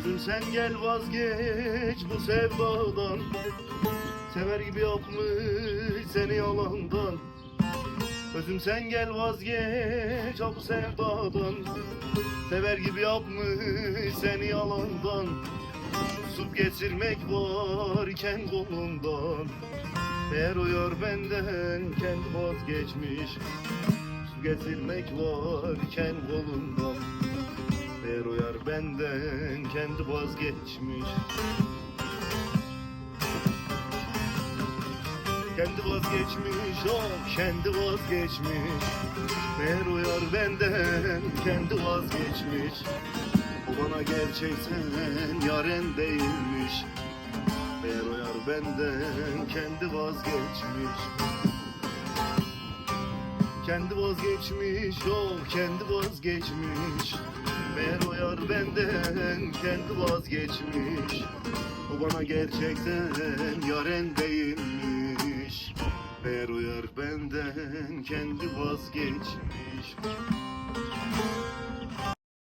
Özüm sen gel vazgeç bu sevdadan. Sever gibi yapmış seni yalandan. Özüm sen gel vazgeç bu sevdadan. Sever gibi yapmış seni yalandan. Su geçirmek varken kolundan. Eğer uyar benden kendi vazgeçmiş. Su getirmek varken kolundan benden kendi vazgeçmiş. Kendi vazgeçmiş, oh kendi vazgeçmiş. Meğer uyar benden kendi vazgeçmiş. O bana gerçekten yaren değilmiş. Meğer uyar benden kendi vazgeçmiş. Kendi vazgeçmiş, oh kendi vazgeçmiş Meğer uyar benden kendi vazgeçmiş. O bana gerçekten yaren değilmiş. Meğer uyar benden kendi vazgeçmiş